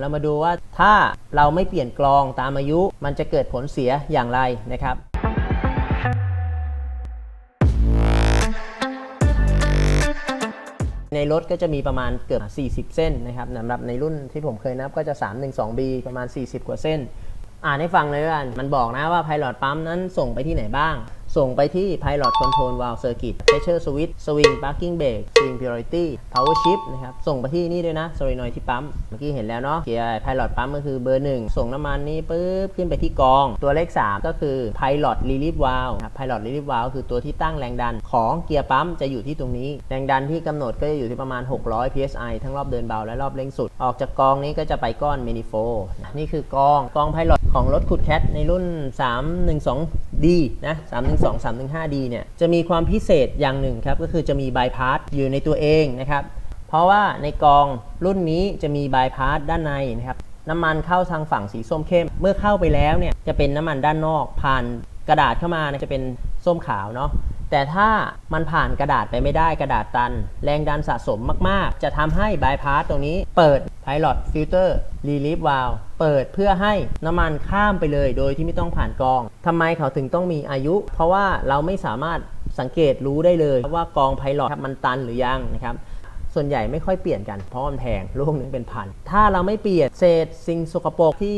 เรามาดูว่าถ้าเราไม่เปลี่ยนกรองตามอายุ มันจะเกิดผลเสียอย่างไรนะครับ ในรถก็จะมีประมาณเกือบ 40 เส้นนะครับสำหรับในรุ่นที่ผมเคยนับก็จะ 312B ประมาณ 40 กว่าเส้น อ่านให้ฟังเลยว่ามันบอกนะว่า Pilot ปั๊มนั้นส่งไปที่ไหนบ้าง ส่งไปที่ Pilot Control Valve Circuit Pressure Switch Swing Parking Brake Swing Priority Power Shift นะครับ ส่งไปที่นี่ด้วยนะ Solenoid ที่ปั๊ม เมื่อกี้เห็นแล้วเนาะเกียร์ Pilot ปั๊มก็คือเบอร์ 1 ส่งน้ำมันนี้ปุ๊บ ขึ้นไปที่กอง ตัวเลข 3 ก็คือ Pilot Relief Valve ครับ Pilot Relief Valve คือตัวที่ตั้งแรงดันของเกียร์ปั๊มจะอยู่ที่ตรงนี้ แรงดันที่กำหนดก็จะอยู่ที่ประมาณ 600 psi ทั้งรอบเดินเบาและรอบเร่งสุด ออกจากกองนี้ก็จะไปก้อน Manifold นี่คือกองกอง Pilot ของรถขุดแคทในรุ่น 312D นะ 312 315D เนี่ยจะมีความพิเศษอย่างหนึ่งครับ ก็คือจะมีบายพาสอยู่ในตัวเองนะครับ เพราะว่าในกองรุ่นนี้จะมีบายพาสด้านในนะครับน้ำมันเข้าทางฝั่งสีส้มเข้ม เมื่อเข้าไปแล้วเนี่ยจะเป็นน้ำมันด้านนอกผ่านกระดาษเข้ามาจะเป็นส้มขาวเนาะ แต่ถ้ามันผ่านกระดาษไปไม่ได้กระดาษตัน แรงดันสะสมมาก ๆ จะทำให้บายพาสตรงนี้เปิด Pilot Filter Relief Valve เปิดเพื่อให้น้ำมันข้ามไปเลยโดยที่ไม่ต้องผ่านกองทำไมเขาถึงต้องมีอายุ เพราะว่าเราไม่สามารถสังเกตรู้ได้เลยว่ากองไพลอตมันตันหรือยังนะครับ ส่วนใหญ่ไม่ค่อยเปลี่ยนกันเพราะมันแพงลูกหนึงเป็นพัน ถ้าเราไม่เปลี่ยนเศษสิ่งสกปรกที่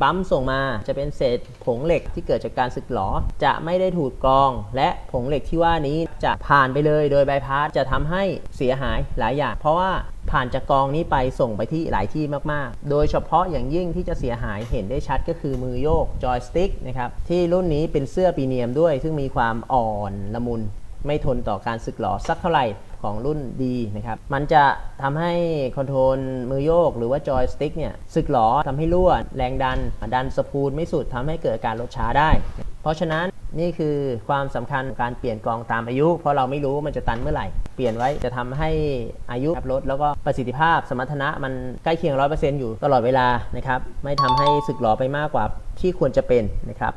ปั๊มส่งมาจะเป็นเศษผงเหล็กที่เกิดจากการสึกหรอ จะไม่ได้ถูกกรอง และผงเหล็กที่ว่านี้จะผ่านไปเลยโดยใบพัดจะทำให้เสียหายหลายอย่าง เพราะว่าผ่านจากกองนี้ไปส่งไปที่หลายที่มาก ๆ โดยเฉพาะอย่างยิ่งที่จะเสียหายเห็นได้ชัดก็คือมือโยกจอยสติ๊กนะครับที่รุ่นนี้เป็นเสื้อปีเนียมด้วย ซึ่งมีความอ่อนละมุน ไม่ทนต่อการสึกหรอสักเท่าไหร่ของรุ่นดีนะครับ มันจะทำให้คอนโทรลมือโยกหรือว่าจอยสติ๊กเนี่ยสึกหรอทำให้รั่วแรงดัน ดันสปูลไม่สุดทำให้เกิดการลดช้าได้ เพราะฉะนั้นนี่คือความสำคัญการเปลี่ยนกองตามอายุ เพราะเราไม่รู้มันจะตันเมื่อไหร่ เปลี่ยนไว้จะทำให้อายุลดแล้วก็ประสิทธิภาพสมรรถนะมันใกล้เคียง 100%อยู่ตลอดเวลานะครับ ไม่ทำให้สึกหรอไปมากกว่าที่ควรจะเป็นนะครับ